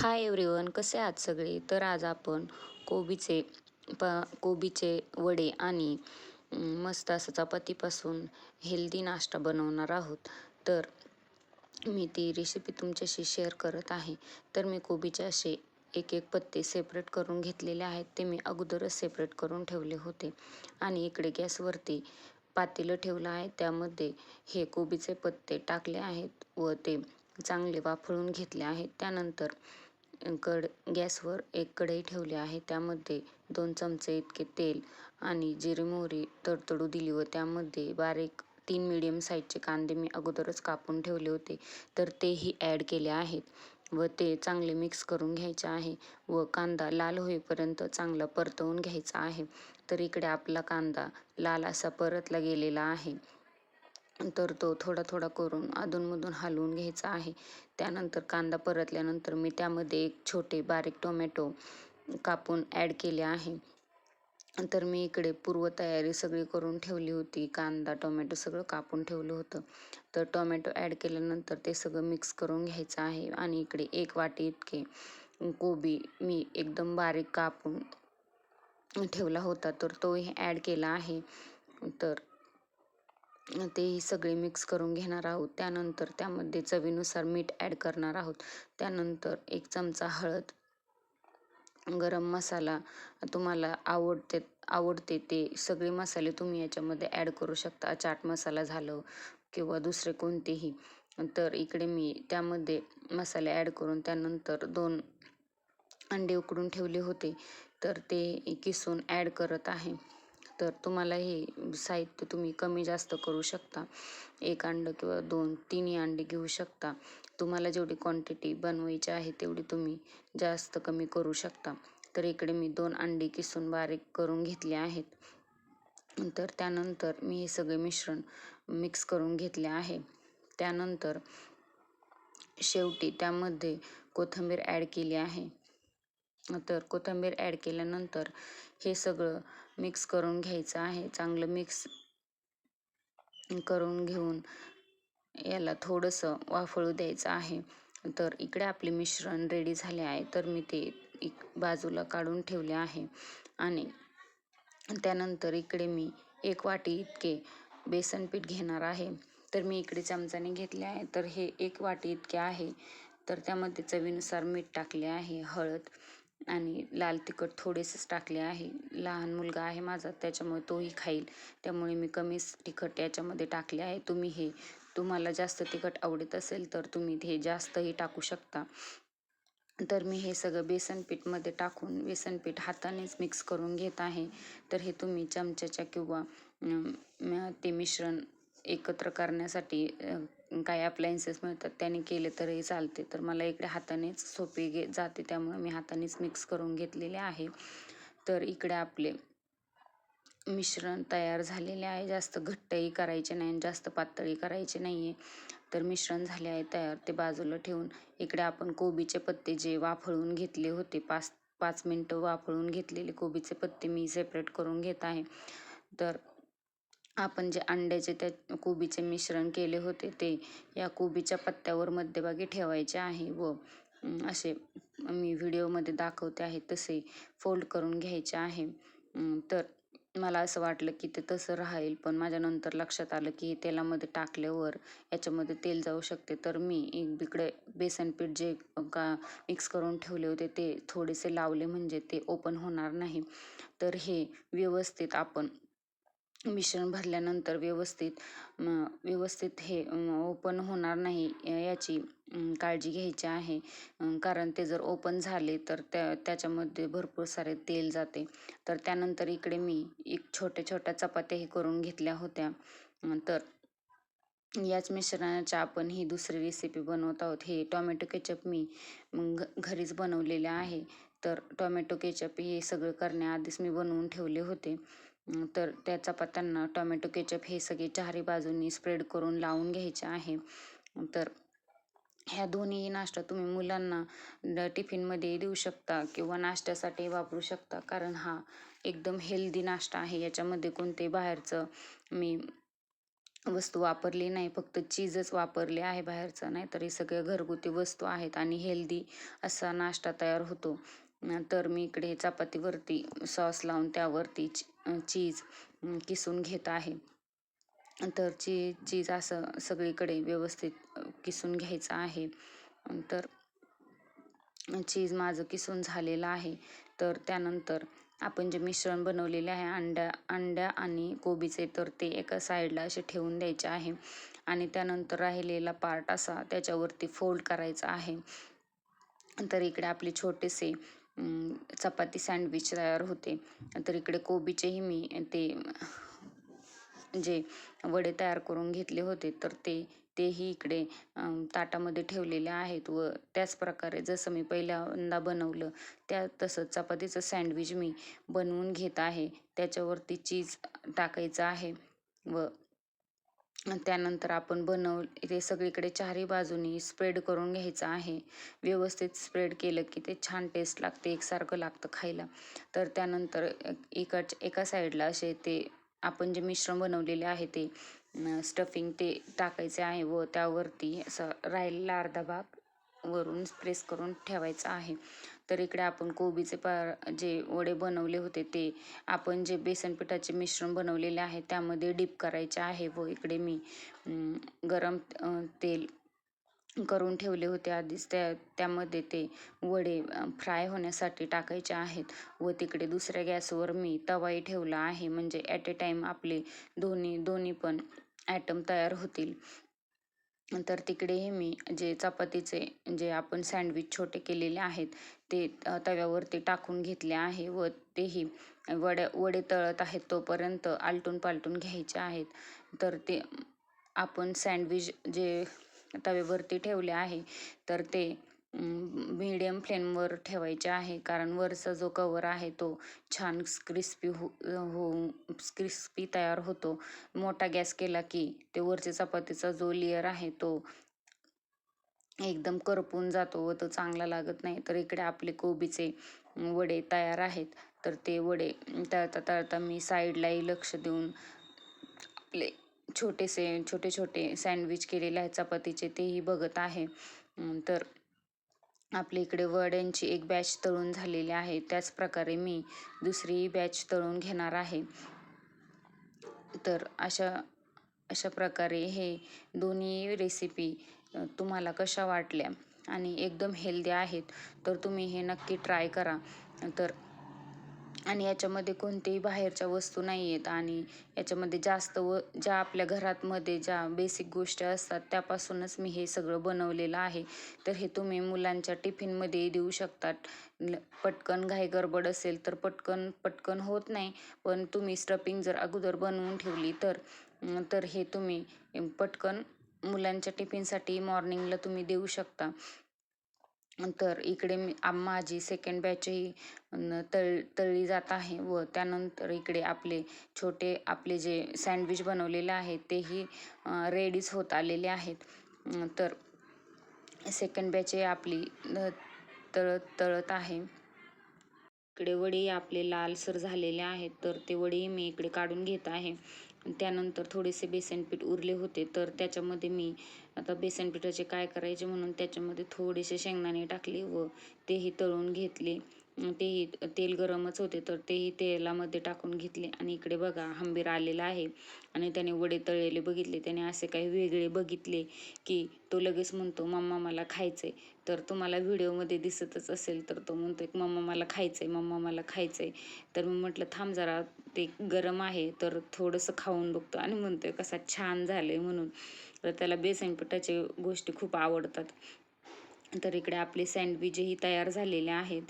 Hi everyone कसे आहात सगळे? तर आज आपण कोबीचे प कोबीचे वडे आणि मस्त असं चपातीपासून हेल्दी नाश्ता बनवणार आहोत. तर मी ती रेसिपी तुमच्याशी शेअर करत आहे. तर मी कोबीचे असे एक एक पत्ते सेपरेट करून घेतलेले आहेत. ते मी अगोदरच सेपरेट करून ठेवले होते. आणि इकडे गॅसवरती पातेलं ठेवलं आहे. त्यामध्ये हे कोबीचे पत्ते टाकले आहेत व ते चांगले वाफळून घेतले आहेत. त्यानंतर कड गॅसवर एक कढई ठेवली आहे. त्यामध्ये दोन चमचे इतके तेल आणि जिरे मोहरी तडतडू दिली व त्यामध्ये बारीक तीन मिडियम साईजचे कांदे मी अगोदरच कापून ठेवले होते. तर तेही ॲड केले आहेत व ते चांगले मिक्स करून घ्यायचे आहे व कांदा लाल होईपर्यंत चांगला परतवून घ्यायचा आहे. तर इकडे आपला कांदा लाल असा परतला गेलेला आहे. तर तो थोडा थोडा करून अधूनमधून हलवून घ्यायचा आहे. त्यानंतर कांदा परतल्यानंतर मी त्यामध्ये एक छोटे बारीक टोमॅटो कापून ॲड केले आहे. तर मी इकडे पूर्वतयारी सगळी करून ठेवली होती. कांदा टोमॅटो सगळं कापून ठेवलं होतं. तर टोमॅटो ॲड केल्यानंतर ते सगळं मिक्स करून घ्यायचं आहे आणि इकडे एक वाटी इतके कोबी मी एकदम बारीक कापून ठेवला होता. तर तोही ॲड केला आहे. तर तेही सगळे मिक्स करून घेणार आहोत. त्यानंतर त्यामध्ये चवीनुसार मीठ ॲड करणार आहोत. त्यानंतर एक चमचा हळद गरम मसाला तुम्हाला आवडते आवडते ते सगळे मसाले तुम्ही याच्यामध्ये ॲड करू शकता. चाट मसाला झालं किंवा दुसरे कोणतेही. तर इकडे मी त्यामध्ये मसाले ॲड करून त्यानंतर दोन अंडे उकडून ठेवले होते. तर ते किसून ॲड करत आहे. तर तुम्हाला हे साहित्य तुम्ही कमी जास्त करू शकता. एक अंडं किंवा दोन तिन्ही अंडे घेऊ शकता. तुम्हाला जेवढी क्वांटिटी बनवायची आहे तेवढी तुम्ही जास्त कमी करू शकता. तर इकडे मी दोन अंडी किसून बारीक करून घेतले आहेत. तर त्यानंतर मी हे सगळे मिश्रण मिक्स करून घेतले आहे. त्यानंतर शेवटी त्यामध्ये कोथिंबीर ॲड केली आहे. तर कोथिंबीर ॲड केल्यानंतर हे सगळं मिक्स करून घ्यायचं आहे. चांगलं मिक्स करून घेऊन याला थोडंसं वाफळू द्यायचं आहे. तर इकडे आपले मिश्रण रेडी झाले आहे. तर मी ते एक बाजूला काढून ठेवले आहे. आणि त्यानंतर इकडे मी एक वाटी इतके बेसन पीठ घेणार आहे. तर मी इकडे चमचाने घेतले आहे. तर हे एक वाटी इतके आहे. तर त्यामध्ये चवीनुसार मीठ टाकले आहे. हळद आणि लाल तिखट थोडेसेच टाकले आहे. लहान मुलगा आहे माझा त्याच्यामुळे तोही खाईल. त्यामुळे मी कमीच तिखट याच्यामध्ये टाकले आहे. तुम्ही हे तुम्हाला जास्त तिखट आवडत असेल तर तुम्ही हे जास्तही टाकू शकता. तर मी हे सगळं बेसन पीठमध्ये टाकून बेसन पीठ हातानेच मिक्स करून घेत आहे. तर हे तुम्ही चमच्याच्या किंवा ते मिश्रण एकत्र करण्यासाठी काही अप्लायन्सेस मिळतात त्याने केले तरी चालते. तर मला इकडे हातानेच सोपे गे जाते त्यामुळे मी हातानेच मिक्स करून घेतलेले आहे. तर इकडे आपले मिश्रण तयार झालेले आहे. जास्त घट्टही करायचे नाही आणि जास्त पातळी करायचे नाही आहे तर मिश्रण झाले आहे तयार. ते बाजूला ठेवून इकडे आपण कोबीचे पत्ते जे वाफळून घेतले होते पाच पाच मिनटं वाफळून घेतलेले कोबीचे पत्ते मी सेपरेट करून घेत आहे. तर आपण जे अंड्याचे त्या कोबीचे मिश्रण केले होते ते या कोबीच्या पत्त्यावर मध्यभागी ठेवायचे आहे व असे मी व्हिडिओमध्ये दाखवते आहे तसे फोल्ड करून घ्यायचे आहे. तर मला असं वाटलं की ते तसं राहील पण माझ्यानंतर लक्षात आलं की तेलामध्ये टाकल्यावर याच्यामध्ये तेल जाऊ शकते. तर मी एक बिकडे बेसन पीठ जे का मिक्स करून ठेवले होते ते थोडेसे लावले म्हणजे ते ओपन होणार नाही. तर हे व्यवस्थित आपण मिश्रण भरल्यानंतर व्यवस्थित व्यवस्थित हे ओपन होणार नाही याची काळजी घ्यायची आहे. कारण ते जर ओपन झाले तर त्या त्याच्यामध्ये भरपूर सारे तेल जाते. तर त्यानंतर इकडे मी एक छोट्या छोट्या चपात्याही करून घेतल्या होत्या. तर याच मिश्रणाच्या आपण ही दुसरी रेसिपी बनवत आहोत. हे टॉमॅटो केचप मी घ घरीच बनवलेले आहे. तर टॉमॅटो केचप हे सगळं करण्याआधीच मी बनवून ठेवले होते. तर त्या चपात्यांना टॉमॅटो केचप हे सगळे चारही बाजूंनी स्प्रेड करून लावून घ्यायचे आहे. तर ह्या दोन्ही नाश्ता तुम्ही मुलांना टिफिनमध्ये देऊ शकता किंवा नाश्त्यासाठी वापरू शकता. कारण हा एकदम हेल्दी नाश्ता आहे. याच्यामध्ये कोणते बाहेरचं मी वस्तू वापरली नाही. फक्त चीजच वापरले आहे बाहेरचं. नाही तर हे सगळे घरगुती वस्तू आहेत आणि हेल्दी असा नाश्ता तयार होतो. तर मी इकडे चपातीवरती सॉस लावून त्यावरती चीज किसून घेत आहे. तर ची चीज असं सगळीकडे व्यवस्थित किसून घ्यायचं आहे. तर चीज माझं किसून झालेलं आहे. तर त्यानंतर आपण जे मिश्रण बनवलेले आहे अंड्या अंड्या आणि कोबीचे तर ते एका साईडला असे ठेवून द्यायचे आहे. आणि त्यानंतर राहिलेला पार्ट असा त्याच्यावरती फोल्ड करायचा आहे. तर इकडे आपले छोटेसे चपाती सँडविच तयार होते. तर इकडे कोबीचेही मी ते जे वडे तयार करून घेतले होते तर ते तेही इकडे ताटामध्ये ठेवलेले आहेत व त्याच प्रकारे जसं मी पहिल्यांदा बनवलं त्या तसं चपातीचं सँडविच मी बनवून घेत आहे. त्याच्यावरती चीज टाकायचं आहे व त्यानंतर आपण बनव ते सगळीकडे चारही बाजूनी स्प्रेड करून घ्यायचं आहे. व्यवस्थित स्प्रेड केलं की ते छान टेस्ट लागते एकसारखं लागतं खायला. तर त्यानंतर एका एका साईडला असे ते आपण जे मिश्रण बनवलेले आहे ते स्टफिंग ते टाकायचे आहे व त्यावरती असं राहिलेला अर्धा भाग वरून प्रेस करून ठेवायचा आहे. तर इकडे आपण कोबीचे पार जे वडे बनवले होते ते आपण जे बेसन पिठाचे मिश्रण बनवलेले आहे त्यामध्ये डीप करायचे आहे व इकडे मी गरम तेल करून ठेवले होते. आधीच त्या त्यामध्ये ते वडे फ्राय होण्यासाठी टाकायचे आहेत व तिकडे दुसऱ्या गॅसवर मी तवाही ठेवला आहे. म्हणजे ॲट ए टाईम आपले दोन्ही दोन्ही पण ॲटम तयार होतील. तर तिकडेही मी जे चपातीचे जे आपण सँडविच छोटे केलेले आहेत ते तव्यावरती टाकून घेतले आहे व तेही वड्या वडे तळत आहेत तोपर्यंत आलटून पालटून घ्यायचे आहेत. तर ते आपण सँडविच जे तव्यावरती ठेवले आहे तर ते मीडियम फ्लेमवर ठेवायचे आहे. कारण वरचा जो कवर आहे तो छान क्रिस्पी हो हो क्रिस्पी तयार होतो. मोठा गॅस केला की ते वरचे चपातीचा जो लेअर आहे तो एकदम करपून जातो व तो चांगला लागत नाही. तर इकडे आपले कोबीचे वडे तयार आहेत. तर ते वडे तळता तळता मी साईडलाही लक्ष देऊन आपले छोटेसे छोटे छोटे सँडविच केलेले आहेत. चपातीचे तेही बघत आहे. तर आपल्या इकडे वड्यांची एक बॅच तळून झालेली आहे. त्याच प्रकारे मी दुसरी बॅच तळून घेणार आहे. तर अशा अशा प्रकारे हे दोन्ही रेसिपी तुम्हाला कशा वाटल्या? आणि एकदम हेल्दी आहेत तर तुम्ही हे नक्की ट्राय करा. तर आणि याच्यामध्ये कोणतेही बाहेरच्या वस्तू नाही आहेत. आणि याच्यामध्ये जास्त व ज्या आपल्या घरातमध्ये ज्या बेसिक गोष्टी असतात त्यापासूनच मी हे सगळं बनवलेलं आहे. तर हे तुम्ही मुलांच्या टिफिनमध्ये देऊ शकतात. पटकन घाई गडबड असेल तर पटकन पटकन होत नाही. पण तुम्ही स्टफिंग जर अगोदर बनवून ठेवली तर तर हे तुम्ही पटकन मुलांच्या टिफिनसाठी मॉर्निंगला तुम्ही देऊ शकता. तर इकडे मी माझी सेकंड बॅचही तळ तळली जात आहे व त्यानंतर इकडे आपले छोटे आपले जे सँडविच बनवलेले आहेत तेही रेडीच होत आलेले आहेत. तर सेकंड बॅचही आपली तळत तळत आहे. इकडे वडी आपले लालसर झालेले आहेत तर ते वडी मी इकडे काढून घेत आहे. त्यानंतर थोडेसे बेसन पीठ उरले होते तर त्याच्यामध्ये मी आता बेसन पिठाचे काय करायचे म्हणून त्याच्यामध्ये थोडेसे शेंगदाणे टाकले व तेही तळून घेतले. तेही तेल गरमच होते तर तेही तेलामध्ये टाकून घेतले. आणि इकडे बघा हंबीर आलेला आहे. आणि त्याने वडे तळलेले बघितले. त्याने असे काही वेगळे बघितले की तो लगेच म्हणतो मम्मा मला खायचं आहे तर तुम्हाला व्हिडिओमध्ये दिसतच असेल तर तो म्हणतो एक मम्मा मला खायचं आहे मम्मा मला खायचं आहे तर मी म्हटलं थांब जरा ते गरम आहे तर थोडंसं खाऊन बघतो आणि म्हणतो आहे कसा छान झालं आहे म्हणून. तर त्याला बेसन पिठाचे गोष्टी खूप आवडतात. तर इकडे आपले सँडविचही तयार झालेले आहेत.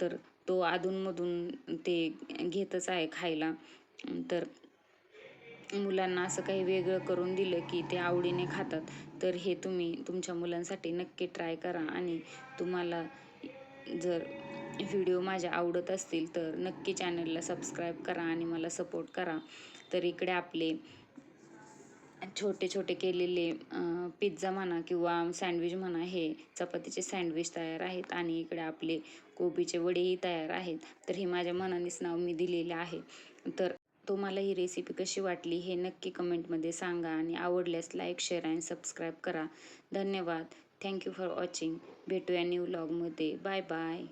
तर तो अधूनमधून ते घेतच आहे खायला. तर मुलांना असं काही वेगळं करून दिलं की ते आवडीने खातात. तर हे तुम्ही तुमच्या मुलांसाठी नक्की ट्राय करा आणि तुम्हाला जर व्हिडिओ माझ्या आवडत असतील तर नक्की चॅनलला सबस्क्राईब करा आणि मला सपोर्ट करा. तर इकडे आपले छोटे छोटे केलेले पिझ्झा म्हणा किंवा सँडविच म्हणा हे चपातीचे सँडविच तयार आहेत आणि इकडे आपले कोबीचे वडेही तयार आहेत. तर हे माझ्या मनानेच नाव मी दिलेले आहे. तर तुम्हाला ही रेसिपी कशी वाटली हे नक्की कमेंटमध्ये सांगा आणि आवडल्यास लाईक शेअर आणि सबस्क्राईब करा. धन्यवाद. थँक्यू फॉर वॉचिंग भेटूया न्यू व्लॉगमध्ये बाय बाय